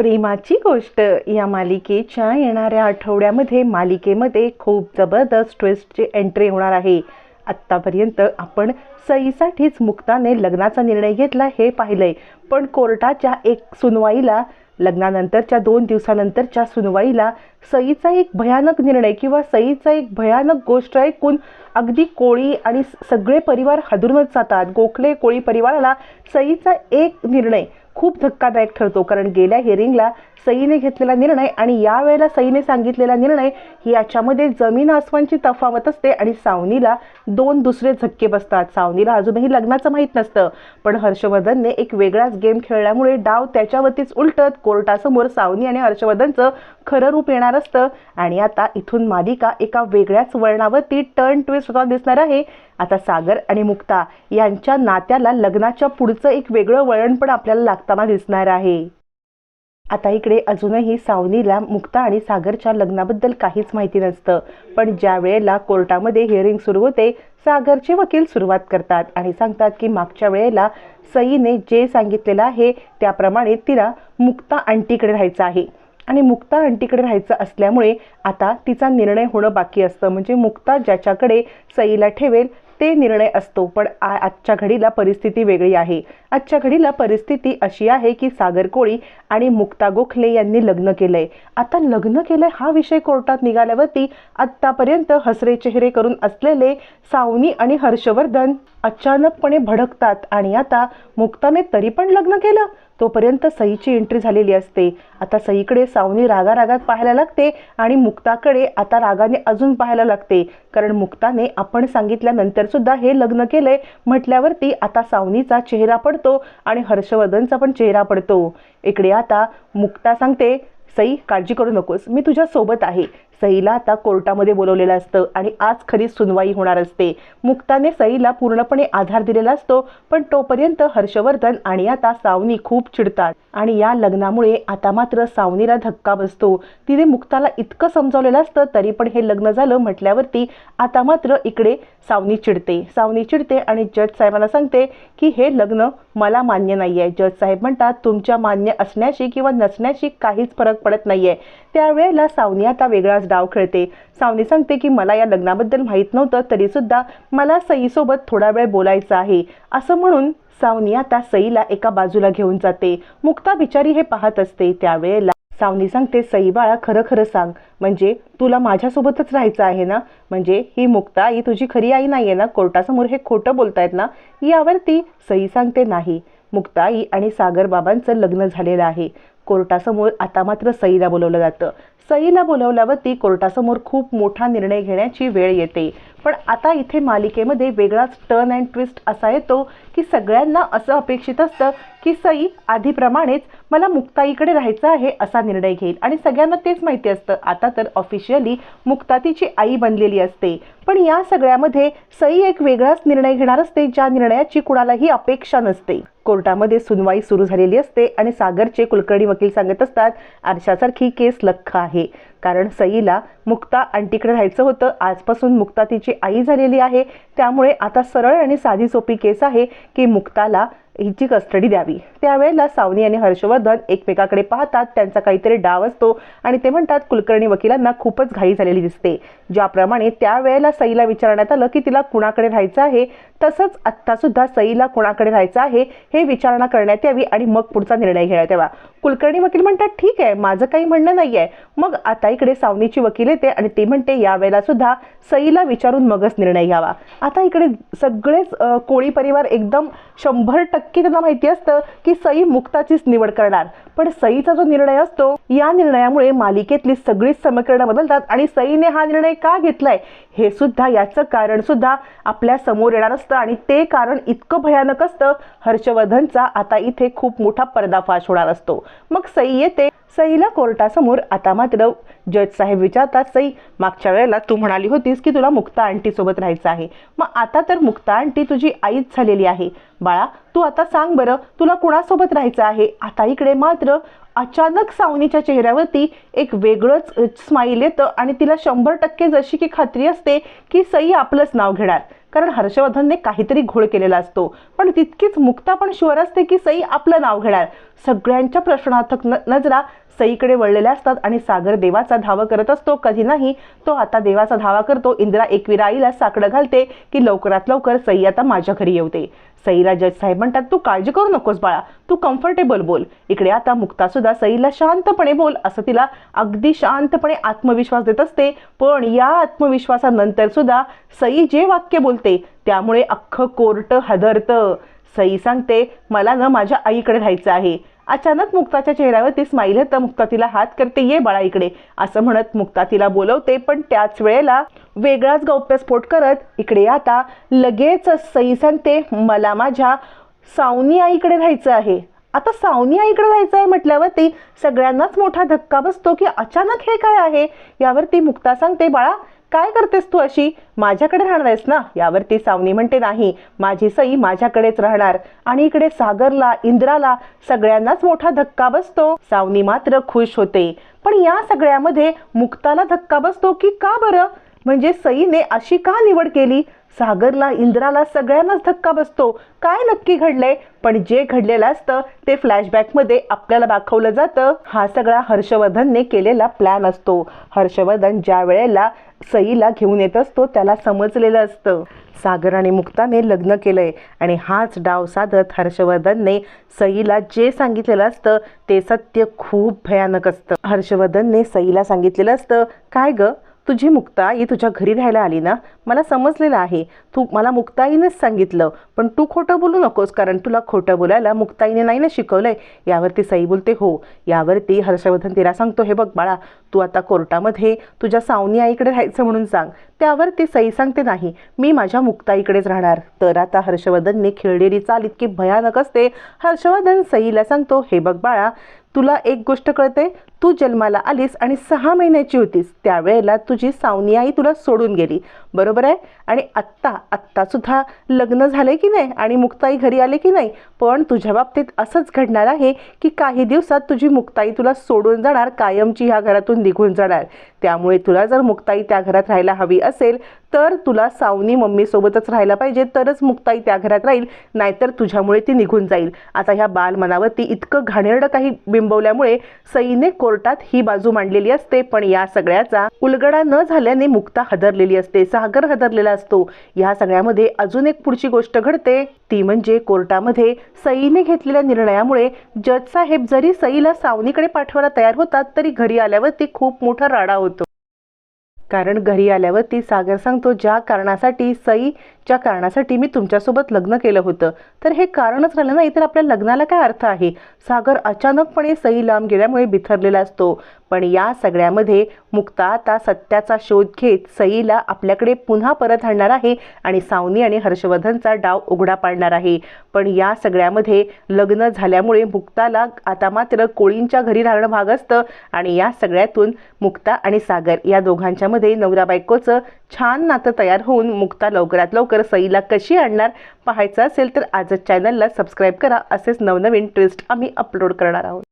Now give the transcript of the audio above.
प्रेमाची गोष्ट. या मालिकेच्या येणाऱ्या आठवड्यामध्ये मालिकेमध्ये खूप जबरदस्त ट्विस्टची एंट्री होणार आहे. आत्तापर्यंत आपण सईसाठीच मुक्ताने लग्नाचा निर्णय घेतला हे पाहिलंय. पण कोर्टाच्या एक सुनवाईला लग्नानंतरच्या दोन दिवसानंतरच्या सुनवाईला सईचा एक भयानक निर्णय किंवा सईचा एक भयानक गोष्ट ऐकून अगदी कोळी आणि सगळे परिवार हादरूनच जातात. गोखले कोळी परिवाराला सईचा एक निर्णय. खूप धक्कादायक ठरतो. कारण गेल्या हिअरिंगला सईने घेतलेला निर्णय आणि यावेळेला सईने सांगितलेला निर्णय ही याच्यामध्ये जमीन आसमानची तफावत असते आणि सावनीला दोन दुसरे झटके बसतात. सावनीला अजूनही लग्नाचं माहीत नसतं पण हर्षवर्धनने एक वेगळाच गेम खेळल्यामुळे डाव त्याच्यावरतीच उलटत कोर्टासमोर सावनी आणि हर्षवर्धनचं खरं रूप येणार असतं. आणि आता इथून मालिका एका वेगळ्याच वळणावरती टर्न ट्विस्ट होता दिसणार आहे. आता सागर आणि मुक्ता यांच्या नात्याला लग्नाच्या पुढचं एक वेगळं वळण पण आपल्याला लागताना दिसणार आहे. आता इकडे अजूनही सावनीला मुक्ता आणि सागरच्या लग्नाबद्दल काहीच माहिती नसतं. पण ज्या वेळेला कोर्टामध्ये हिअरिंग सुरू होते सागरचे वकील सुरुवात करतात आणि सांगतात की मागच्या वेळेला सईने जे सांगितलेलं आहे त्याप्रमाणे तिला मुक्ता आंटीकडे राहायचं आहे. आणि मुक्ता आंटीकडे राहायचं असल्यामुळे आता तिचा निर्णय होणं बाकी असतं. म्हणजे मुक्ता ज्याच्याकडे सईला ठेवेल ते निर्णय असतो पण आजच्या घडीला परिस्थिती वेगळी आहे. आजच्या घडीला परिस्थिती अशी आहे की सागर कोळी आणि मुक्ता गोखले यांनी लग्न केलंय. आता लग्न केलंय हा विषय कोर्टात निघाल्यावरती आत्तापर्यंत हसरे चेहरे करून असलेले सावनी आणि हर्षवर्धन अचानकपणे भडकतात आणि आता मुक्ताने तरी पण लग्न केलं. तोपर्यंत सईची एंट्री झालेली असते. आता सईकडे सावनी रागा रागात पाहायला लागते आणि मुक्ताकडे आता रागाने अजून पाहायला लागते. कारण मुक्ताने आपण सांगितल्यानंतर सुद्धा हे लग्न केलंय म्हटल्यावरती आता सावनीचा चेहरा पडतो आणि हर्षवर्धनचा पण चेहरा पडतो. इकडे आता मुक्ता सांगते सई काळजी करू नकोस. मी तुझ्या सोबत आहे. सईला आता कोर्टामध्ये बोलवलेलं असतं आणि आज खरी सुनवाई होणार असते. मुक्ताने सईला पूर्णपणे आधार दिलेला असतो पण तोपर्यंत हर्षवर्धन आणि आता सावनी खूप चिडतात. आणि या लग्नामुळे आता मात्र सावनीला धक्का बसतो. तिने मुक्ताला इतकं समजावलेलं असतं तरी पण हे लग्न झालं म्हटल्यावरती आता मात्र इकडे सावनी चिडते. सावनी चिडते आणि जज साहेबांना सांगते की हे लग्न मला मान्य नाही आहे जज साहेब म्हणतात तुमच्या मान्य असण्याशी किंवा नसण्याशी काहीच फरक पडत नाही आहे त्यावेळेला सावनी आता वेगळाच डाव खेळते. सावनी सांगते की मला या लग्नाबद्दल माहीत नव्हतं तरीसुद्धा मला सईसोबत थोडा वेळ बोलायचं आहे. असं म्हणून सावनी आता सईला एका बाजूला घेऊन जाते. मुक्ता बिचारी हे पाहत असते. त्यावेळेला सावनी सांगते सई बाळा खरं खरं सांग. म्हणजे तुला माझ्यासोबतच राहायचं आहे ना? म्हणजे ही मुक्ता ही तुझी खरी आई नाही आहे ना? कोर्टासमोर हे खोटं बोलतायत ना? यावरती सई सांगते नाही. मुक्ताई आणि सागर बाबांचं लग्न झालेलं आहे. कोर्टासमोर आता मात्र सईला बोलवलं जातं. सईला बोलवल्यावरती कोर्टासमोर खूप मोठा निर्णय घेण्याची वेळ येते. पण आता इथे मालिकेमध्ये वेगळाच टर्न अँड ट्विस्ट असा येतो की सगळ्यांना असं अपेक्षित असतं की सई आधीप्रमाणेच मला मुक्ताईकडे राहायचं आहे असा निर्णय घेईल. आणि सगळ्यांना तेच माहिती असतं. आता तर ऑफिशियली मुक्ता तिची आई बनलेली असते. पण या सगळ्यामध्ये सई एक वेगळाच निर्णय घेणार असते ज्या निर्णयाची कुणालाही अपेक्षा नसते. कोर्टामध्ये सुनवाई सुरू झालेली असते आणि सागरचे कुलकर्णी वकील वकील सांगत असतात आरशासारखी केस लख्ख आहे. कारण सईला मुक्ता आंटीकडे राहायचं होतं. आजपासून मुक्ता तिची आई झालेली आहे. त्यामुळे आता सरळ आणि साधी सोपी केस आहे की मुक्ताला हिची कस्टडी द्यावी. त्यावेळेला सावनी आणि हर्षवर्धन एकमेकाकडे पाहतात. त्यांचा काहीतरी डाव असतो आणि ते म्हणतात कुलकर्णी वकिलांना खूपच घाई झालेली दिसते. ज्याप्रमाणे त्यावेळेला सईला विचारण्यात आलं की तिला कुणाकडे राहायचं आहे तसंच आत्तासुद्धा सईला कुणाकडे राहायचं आहे हे विचारणा करण्यात यावी आणि मग पुढचा निर्णय घेण्यात यावा. कुलकर्णी वकील म्हणतात ठीक आहे माझं काही म्हणणं नाही आहे मग आता इकडे सावनीची वकील येते आणि ती म्हणते यावेळेला सुद्धा सईला विचारून मगच निर्णय घ्यावा. आता इकडे सगळेच कोळी परिवार एकदम शंभर टक्के त्यांना माहिती असतं की सई मुक्ताचीच निवड करणार. पण सईचा जो निर्णय असतो या निर्णयामुळे मालिकेतली सगळीच समीकरणं बदलतात आणि सईने हा निर्णय का घेतलाय हे सुद्धा याचं कारण सुद्धा आपल्यासमोर येणार असतं आणि ते कारण इतकं भयानक असतं हर्षवर्धनचा आता इथे खूप मोठा पर्दाफाश होणार असतो. मग सई येते. सईला कोर्टासमोर आता मात्र जज साहेब विचारतात सई मागच्या वेळेला तू म्हणाली होतीस की तुला मुक्ता आंटी सोबत राहायचं आहे. मग आता तर मुक्ता आंटी तुझी आईच झालेली आहे. बाळा तू आता सांग बरं तुला कुणासोबत राहायचं आहे? आता इकडे मात्र अचानक सावनीच्या चेहऱ्यावरती एक वेगळंच स्माईल येतं आणि तिला शंभर टक्के जशी की खात्री असते की सई आपलंच नाव घेणार. कारण हर्षवर्धनने काहीतरी घोळ केलेला असतो. पण तितकीच मुक्ता पण शुअर असते की सई आपलं नाव घेणार. सगळ्यांच्या प्रश्नार्थक न नजरा सईकडे वळलेल्या असतात आणि सागर देवाचा धावा करत असतो. कधी नाही तो आता देवाचा धावा करतो. इंदिरा एकविरा आईला साकडं घालते की लवकरात लवकर सई आता माझ्या घरी येऊते सईला जज साहेब म्हणतात तू काळजी करू नकोस बाळा तू कम्फर्टेबल बोल. इकडे आता मुक्ता सुद्धा सईला शांतपणे बोल. असं तिला अगदी शांतपणे आत्मविश्वास देत असते. पण या आत्मविश्वासानंतर सुद्धा सई जे वाक्य बोलते त्यामुळे अख्खं कोर्ट हदरतं. सई सांगते मला ना माझ्या आईकडे राहायचं आहे. अचानक मुक्ताच्या चेहऱ्यावरती स्माईल येतं. मुक्ता तिला हात करते ये बाळा इकडे. असं म्हणत मुक्ता तिला बोलवते. पण त्याच वेळेला वेगळाच गौप्यस्फोट करत इकडे आता. लगेच सई सांगते मला माझ्या सावनी आईकडे राहायचं आहे. आता सावनी आईकडे राहायचं आहे म्हटल्यावरती सगळ्यांनाच मोठा धक्का बसतो की अचानक हे काय आहे? यावरती मुक्ता सांगते बाळा काय करतेस तू अशी? माझ्याकडे राहणार आहेस ना? यावरती सावनी म्हणते नाही माझी सई माझ्याकडेच राहणार. आणि इकडे सागरला इंद्राला सगळ्यांनाच मोठा धक्का बसतो. सावनी मात्र खुश होते. पण या सगळ्यामध्ये मुक्ताला धक्का बसतो की का बरं? म्हणजे सईने अशी का निवड केली? सागरला इंद्राला सगळ्यांनाच धक्का बसतो. काय नक्की घडलंय? पण जे घडलेलं असतं ते फ्लॅशबॅकमध्ये आपल्याला दाखवलं जातं. हा सगळा हर्षवर्धनने केलेला प्लॅन असतो. हर्षवर्धन ज्या वेळेला सईला घेऊन येत असतो त्याला समजलेलं असतं. सागर आणि मुक्ताने लग्न केलंय आणि हाच डाव साधत हर्षवर्धनने सईला जे सांगितलेलं असतं ते सत्य खूप भयानक असतं. हर्षवर्धनने सईला सांगितलेलं असतं काय ग? तुझी मुक्ता ही तुझ्या घरी राहायला आली ना? मला समजलेलं आहे. तू मला मुक्ताईनेच सांगितलं. पण तू खोटं बोलू नकोस कारण तुला खोटं बोलायला मुक्ताईने नाही ना शिकवलंय. यावरती सई बोलते हो. यावरती हर्षवर्धन तिला सांगतो हे बघ बाळा तू आता कोर्टामध्ये तुझ्या सावनी आईकडे राहायचं म्हणून सांग. त्यावर ती सई सांगते नाही मी माझ्या मुक्ताईकडेच राहणार. तर आता हर्षवर्धनने खेळलेली चाल इतकी भयानक असते. हर्षवर्धन सईला सांगतो हे बघ बाळा तुला एक गोष्ट कळते. तू जन्माला आलीस आणि सहा महिन्याची होतीस. त्यावेळेला तुझी सावनी आई तुला सोडून गेली. बरोबर बरोबर आहे? आणि आत्ता आत्तासुद्धा लग्न झाले की नाही? आणि मुक्ताई घरी आले की नाही? पण तुझ्या बाबतीत असंच घडणार आहे की काही दिवसात तुझी मुक्ताई तुला सोडून जाणार कायमची ह्या घरातून निघून जाणार. त्यामुळे तुला जर मुक्ताई त्या घरात राहायला हवी असेल तर तुला सावनी मम्मीसोबतच राहायला पाहिजे तरच मुक्ताई त्या घरात राहील नाहीतर तुझ्यामुळे ती निघून जाईल. आता ह्या बालमनावरती इतकं घाणेरडं काही बिंबवल्यामुळे सईने कोर्टात ही बाजू मांडलेली असते पण या सगळ्याचा उलगडा न झाल्याने मुक्ता हदरलेली असते सागर हदरलेला असतो. या सगळ्यामध्ये अजून एक पुढची गोष्ट घडते ती म्हणजे कोर्टामध्ये सईने घेतलेल्या निर्णयामुळे जज साहेब जरी सईला सावनीकडे पाठवायला तयार होतात तरी घरी आल्यावर ती खूप मोठा राडा होतो. कारण घरी आल्यावरती सागर सांगतो ज्या कारणासाठी सई च्या कारणासाठी मी तुमच्यासोबत लग्न केलं होतं. तर हे कारणच राहिलं ना इतर आपल्या लग्नाला काय अर्थ आहे? सागर अचानकपणे सई लांब गेल्यामुळे बिथरलेला असतो. पण या सगळ्यामध्ये मुक्ता आता सत्याचा शोध घेत सईला आपल्याकडे पुन्हा परत आणणार आहे आणि सावनी आणि हर्षवर्धनचा डाव उघडा पाडणार आहे. पण या सगळ्यामध्ये लग्न झाल्यामुळे मुक्ताला आता मात्र कोळींच्या घरी राहणं भाग असतं आणि या सगळ्यातून मुक्ता आणि सागर या दोघांच्यामध्ये नवरा बायकोचं छान नातं तयार होऊन मुक्ता लवकरात लवकर सईला कशी आणणार? पाहायचं असेल तर आजच चॅनलला सबस्क्राईब करा. असेच नवनवीन ट्विस्ट आम्ही अपलोड करणार आहोत.